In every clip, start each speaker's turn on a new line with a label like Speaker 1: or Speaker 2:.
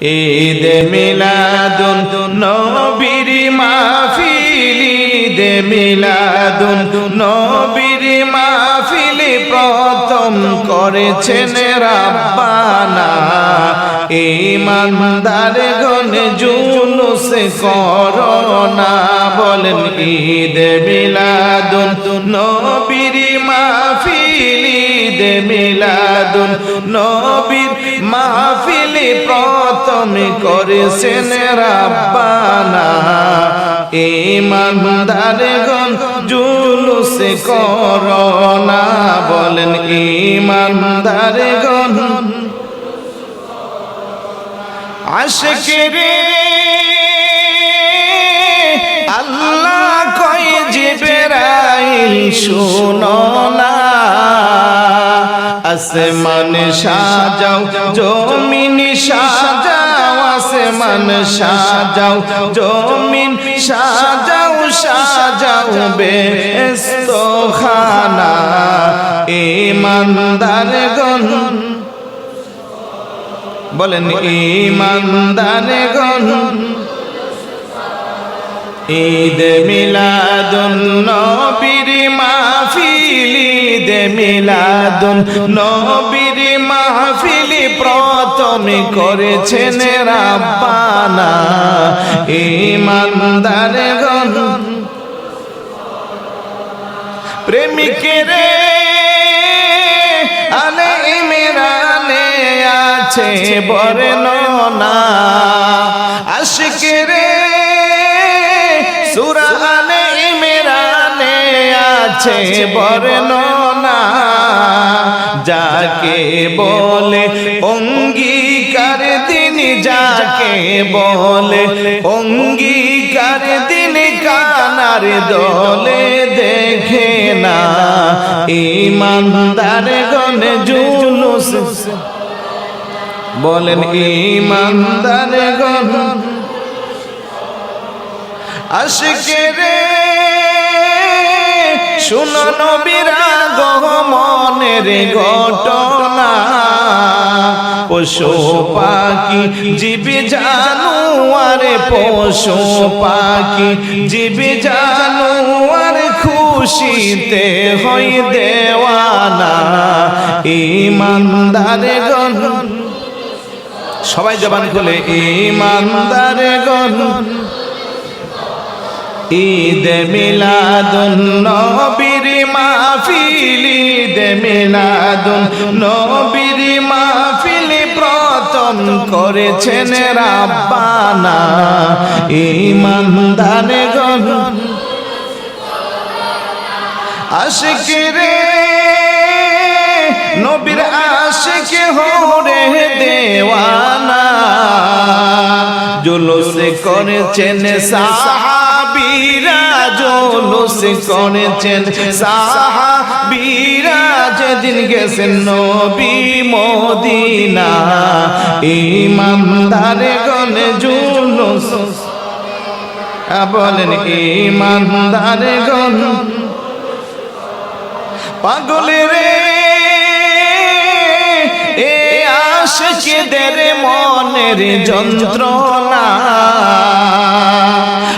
Speaker 1: ঈদ মিলাদুন, নবীর মাহফিল, ঈদ মিলাদুন, নবীর মাহফিল প্রথম করেছেন রাব্বানা। ইমানদার গণ জুলুস করোনা বলেন, ঈদ মিলাদুন মাহফিল ঈদ মিলাদুন নবীর মাহফিল প্রথম করেছেন রাব্বানা। ইমানদার গণ জুলুস করোনা বলেন ইমানদার গণ আশকেরে আল্লাহ কই জিবরাইল শুনো না। আসমান সাজাও জমিন সাজাও আসমান সাজাও জমিন সাজাও সাজাও বেস্ত খানা ইমানদার গণ। বলেন ইমানদার গণ। ঈদ মিলাদুন নবীর ঈদ মিলাদুন নবীর মাহফিল প্রথম করেছেন রাব্বানা। ইমানদার গণ। প্রেমিকেরে আলে ইমরানে আছে বর্ণনা। আশিকেরে আছে বর্ণনা যাকে বলে অঙ্গীকার দিন, যাকে বলে অঙ্গীকার দিন, কানার দলে দেখে না। ইমানদার গণ জুলুস, বলেন ইমানদার গণ আশকে রে শুনো নবীরা গমনের ঘটনা। পশু পাখি, জীবি জানুয়ারে পশু পাখি, জীবি জানুয়ার খুশিতে হই দেওয়ানা। ইমানদার গণ সবাই জবান খুলে ইমানদার গণ ঈদ মিলাদুন নবীর মাহফিল, ঈদ মিলাদুন নবীর মাহফিল প্রথম করেছেন রাব্বানা। ইমানদার গণ আশিক রে নবীর আশিক হরে দেওয়ানা। জুলুস করেছেন সাহাবীরা জুলুস করেছেন। সাহাবীরা যেদিন গেছেন নবী মদিনা ইমানদার গণ জুলুস। বলেন ইমানদার গণ পাগলে রে এ আশিকদের মনের যন্ত্রণা।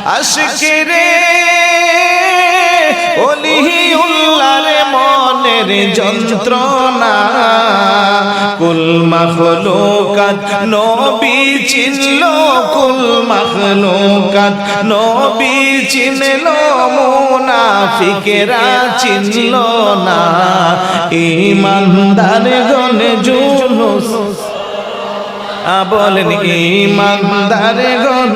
Speaker 1: আশিক রে অলিউল্লার মনের যন্ত্রণা। কুল মখলুকাত নবী চিনল, কুল মখলুকাত নবী চিনল, মুনাফিকেরা চিনল না। ইমানদার গণ জুলুস। আ বলেন, ইমানদার গণ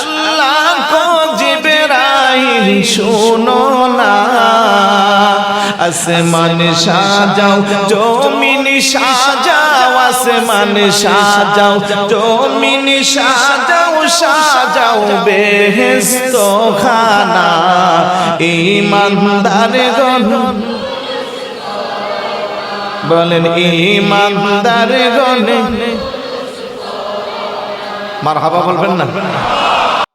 Speaker 1: আল্লাহ কো জিবরাইল, শোনো না। আসমান সাজাও, জমিন সাজাও, আসমান সাজাও, জমিন সাজাও সাজাও বেহেস্ত খানা ইমানদার গণ। বলেন, ইমানদার গণ। মার হাবা বলবেন না।